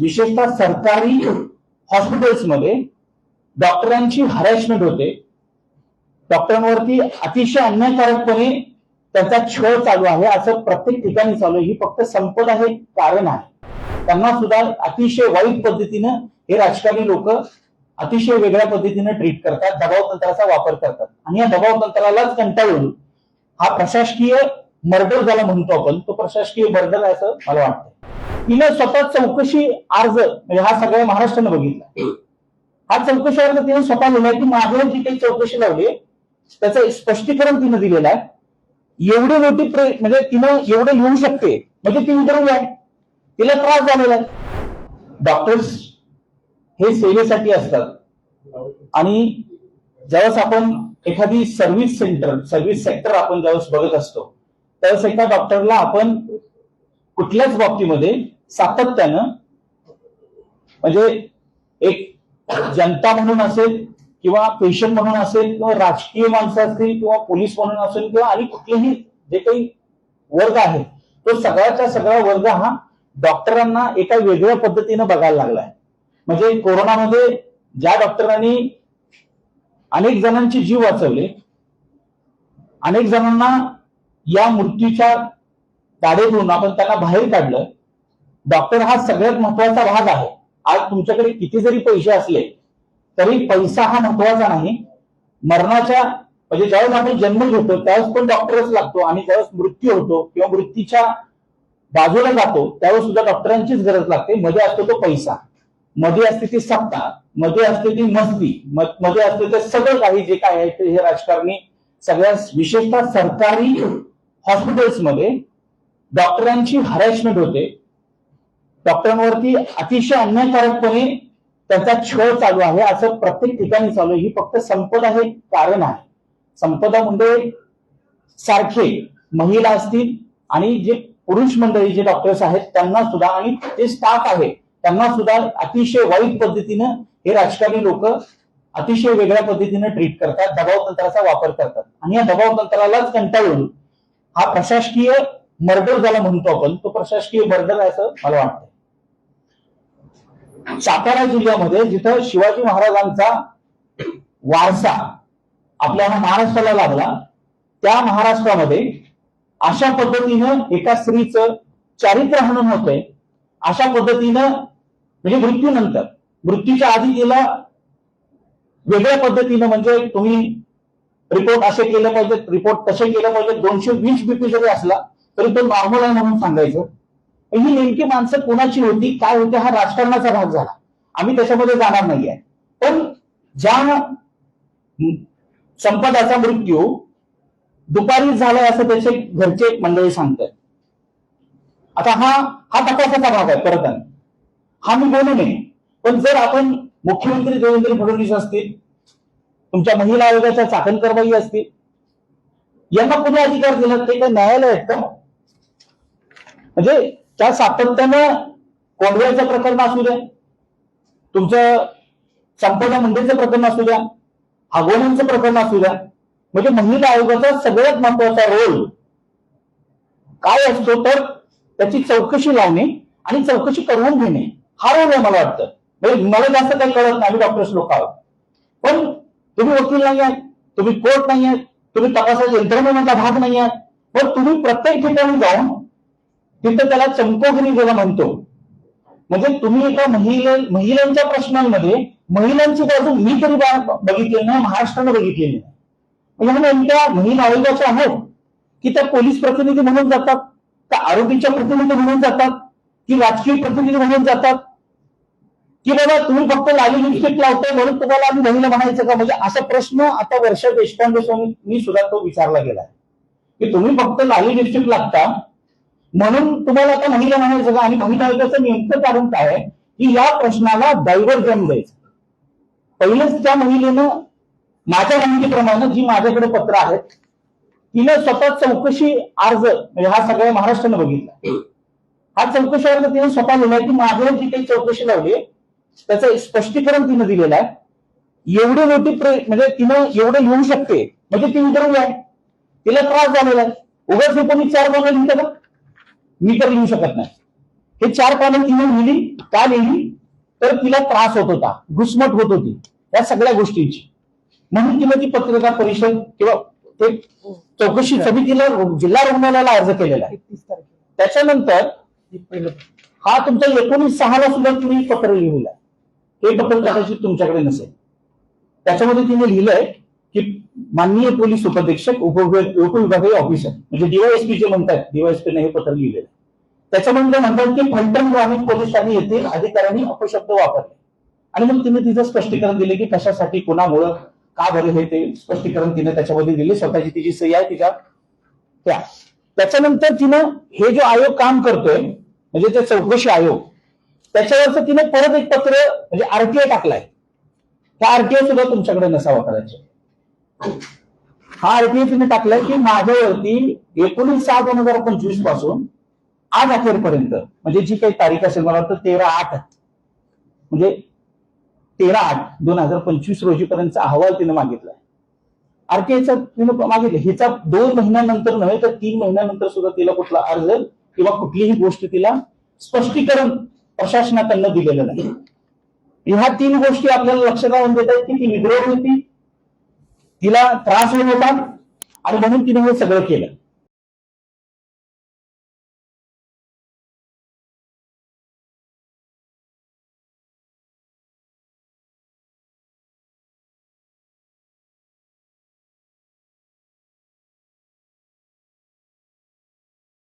विशेषतः सरकारी हॉस्पिटल्समध्ये डॉक्टरांची हरॅसमेंट होते. डॉक्टरांवरती अतिशय अन्यायकारकपणे त्याचा छळ चालू आहे. असं प्रत्येक ठिकाणी चालू आहे. ही फक्त संपदा हे कारण आहे. त्यांना सुद्धा अतिशय वाईट पद्धतीनं हे राजकारणी लोक अतिशय वेगळ्या पद्धतीनं ट्रीट करतात. दबाव तंत्राचा वापर करतात. आणि या दबाव तंत्रालाच कंटाळून हा प्रशासकीय मर्डर ज्याला म्हणतो आपण. तो प्रशासकीय मर्डर आहे असं मला वाटतं. तिनं स्वतः चौकशी अर्ज म्हणजे हा सगळ्या महाराष्ट्रानं बघितला. हा चौकशी अर्ज तिने स्वतः लिहिलाय की माझ्यावर जी काही चौकशी लावली त्याचं स्पष्टीकरण तिनं दिलेलं आहे. एवढी मोठी म्हणजे तिनं एवढं लिहू शकते म्हणजे ती उतरवली आहे तिला त्रास झालेला आहे. डॉक्टर्स हे सेवेसाठी असतात. आणि ज्यावेळेस आपण एखादी सर्व्हिस सेंटर सर्व्हिस सेक्टर आपण ज्यावेळेस बघत असतो त्यावेळेस एका डॉक्टरला आपण कुठल्याच बाबतीमध्ये सातत्यानं म्हणजे एक जनता म्हणून असेल किंवा पेशंट म्हणून असेल किंवा राजकीय माणसं असतील किंवा पोलीस म्हणून असेल किंवा आणि कुठलेही जे काही वर्ग आहे तो सगळ्याचा सगळा वर्ग हा डॉक्टरांना एका वेगळ्या पद्धतीनं बघायला लागलाय. म्हणजे कोरोनामध्ये ज्या डॉक्टरांनी अनेक जणांचे जीव वाचवले अनेक जणांना या मृत्यूच्या गाडीतून आपण त्यांना बाहेर काढलं डॉक्टर हा सगळ्यात महत्त्वाचा भाग आहे. आज तुमच्याकडे किती जरी पैसे असले तरी पैसा हा महत्त्वाचा नाही. मरणाच्या म्हणजे ज्यावेळेस आपण जन्म घेतो त्यावेळेस पण डॉक्टरच लागतो आणि ज्यावेळेस मृत्यू होतो किंवा मृत्यूच्या बाजूला जातो त्यावेळेस सुद्धा डॉक्टरांचीच गरज लागते. मध्ये असतो तो पैसा. मध्ये असते ती सत्ता. मध्ये असते ती मस्ती. मध्ये असते ते सगळं काही जे काय आहे ते हे राजकारणी सगळ्या विशेषतः सरकारी हॉस्पिटल्समध्ये डॉक्टरांची हरॅसमेंट होते. डॉक्टरांवरती अतिशय अन्यायकारकपणे त्यांचा छळ चालू आहे. असं प्रत्येक ठिकाणी चालू आहे. ही फक्त संपदा हे कारण आहे. संपदा मुंडे सारखे महिला असतील आणि जे पुरुष मंडळी जे डॉक्टर्स आहेत त्यांना सुद्धा आणि जे स्टाफ आहे त्यांना सुद्धा अतिशय वाईट पद्धतीनं हे राजकारणी लोक अतिशय वेगळ्या पद्धतीनं ट्रीट करतात दबाव तंत्राचा वापर करतात. आणि या दबाव तंत्रालाच कंटाळून हा प्रशासकीय मर्डर ज्याला म्हणतो आपण तो प्रशासकीय मर्डर आहे असं मला वाटतं. सातारा जिल्ह्यामध्ये जिथं शिवाजी महाराजांचा वारसा आपल्या महाराष्ट्राला लागला त्या महाराष्ट्रामध्ये अशा पद्धतीनं एका स्त्रीचं चारित्र्य हनन होतंय. अशा पद्धतीनं म्हणजे मृत्यूनंतर मृत्यूच्या आधी तिला वेगळ्या पद्धतीनं म्हणजे तुम्ही रिपोर्ट असे केलं पाहिजे रिपोर्ट तसे केलं पाहिजे दोनशे वीस बीपी जरी असला तरी तो नॉर्मल आहे म्हणून सांगायचं. ही नेमकी माणसं कोणाची होती काय होते हा राजकारणाचा भाग झाला. आम्ही त्याच्यामध्ये जाणार नाहीये. पण ज्या संपदाचा मृत्यू दुपारी झालाय असं त्याचे घरचे मंडळी सांगतात. आता हा हा तपासाचा भाग आहे परत हा मी बोलू नये. पण जर आपण मुख्यमंत्री देवेंद्र फडणवीस असतील तुमच्या महिला आयोगाच्या चाकणकरबाई असतील यांना कुणी अधिकार दिला? ते काही न्यायालय आहेत का? म्हणजे त्या सातत्यानं कोंडव्याचं प्रकरण असू द्या तुमचं संपदा मंदिरचं प्रकरण असू द्या आगोनांचं प्रकरण असू द्या म्हणजे महिला आयोगाचा सगळ्यात महत्त्वाचा रोल काय असतो तर त्याची चौकशी लावणे आणि चौकशी करवून घेणे. हा रोल आहे मला वाटतं. म्हणजे मला जास्त काही कळत नाही डॉक्टर्स लोक आहोत. पण तुम्ही वकील नाही आहात तुम्ही कोर्ट नाही आहात तुम्ही तपासाच्या यंत्रणेमधला भाग नाही आहात पण तुम्ही प्रत्येक ठिकाणी जाऊन तिथं त्याला चमकोगिरी ज्याला म्हणतो म्हणजे तुम्ही एका महिला महिलांच्या प्रश्नांमध्ये महिलांची बाजू मी तरी बघितलेली नाही महाराष्ट्रानं बघितलेली नाही. म्हणजे नेमक्या महिला आयोगाच्या आहेत की त्या पोलीस प्रतिनिधी म्हणून जातात त्या आरोपीच्या प्रतिनिधी म्हणून जातात की राजकीय प्रतिनिधी म्हणून जातात की बाबा तुम्ही फक्त लाली लिपस्टिक लावताय म्हणून तुम्हाला आम्ही महिला म्हणायचं का? म्हणजे असा प्रश्न आता वर्षा देशपांडे स्वामी सुद्धा तो विचारला गेलाय. की तुम्ही फक्त लाली लिपस्टिक लागता म्हणून तुम्हाला आता महिला म्हणायचं का? आणि महिला आयोगाचं नेमकं कारण काय आहे? की या प्रश्नाला डायव्हर्जन द्यायचं. पहिलेच त्या महिलेनं माझ्या माहितीप्रमाणे जी माझ्याकडे पत्र आहेत तिनं स्वतः चौकशी अर्ज म्हणजे हा सगळ्या महाराष्ट्रानं बघितला. हा चौकशी अर्ज तिने स्वतः लिहिलाय की माझ्यावर जी काही चौकशी लावली त्याचं स्पष्टीकरण तिनं दिलेलं आहे. एवढी मोठी प्रे- म्हणजे तिनं एवढं लिहू शकते म्हणजे ती उतरवली आहे. तिला त्रास झालेला आहे. उगाच मी कोणी चार बाजू लिहितं का? मी तर लिहू शकत नाही. हे चार पानं तिने लिहिली का लिहिली? तर तिला त्रास होत होता घुसमट होत होती या सगळ्या गोष्टींची. म्हणून तिने ती पत्रकार परिषद किंवा ते चौकशी समितीला जिल्हा रुग्णालयाला अर्ज केलेला आहे. त्याच्यानंतर हा तुमचा एकोणीस सहाला सुद्धा तुम्ही पत्र लिहिलेलं आहे. हे पत्र कदाचित तुमच्याकडे नसेल. त्याच्यामध्ये तिने लिहिलंय की माननीय पोलीस उपाधीक्षक उपविभागीय ऑफिसर म्हणजे डीवायएसपी जे म्हणतात डीवायएसपीने हे पत्र लिहिलेलं त्याच्यामध्ये म्हणतात की फलटण ग्रामीण पोलिसांनी येथील अधिकाऱ्यांनी अपशब्द वापरले. आणि मग तिने तिचं स्पष्टीकरण दिले की कशासाठी कोणामुळं का बरं हे ते स्पष्टीकरण तिने त्याच्यामध्ये दिले स्वतःची तिची सही आहे तिच्या त्या. त्याच्यानंतर तिनं हे जो आयोग काम करतोय म्हणजे ते चौकशी आयोग त्याच्यावरचं तिने परत एक पत्र म्हणजे आरटीआय टाकलाय. त्या आरटीआय सुद्धा तुमच्याकडे नसावा कदाचित हा आरटीआय तिने टाकलाय की माझ्यावरती एकोणीस सहा दोन हजार पंचवीसपासून आज अखेरपर्यंत म्हणजे जी काही तारीख असेल मला वाटतं तेरा आठ. म्हणजे तेरा आठ दोन हजार पंचवीस रोजीपर्यंतचा अहवाल तिने मागितलाय. आरटीआयचा तिने मागितलं. हिचा दोन महिन्यानंतर नव्हे तर तीन महिन्यानंतर सुद्धा तिला कुठला अर्ज किंवा कुठलीही गोष्ट तिला स्पष्टीकरण प्रशासनाकडनं दिलेलं नाही. ह्या तीन गोष्टी आपल्याला लक्षात आणून देत आहेत की ती निग्रोध होती तिला त्रास होत होता आणि म्हणून तिने हे सगळं केलं.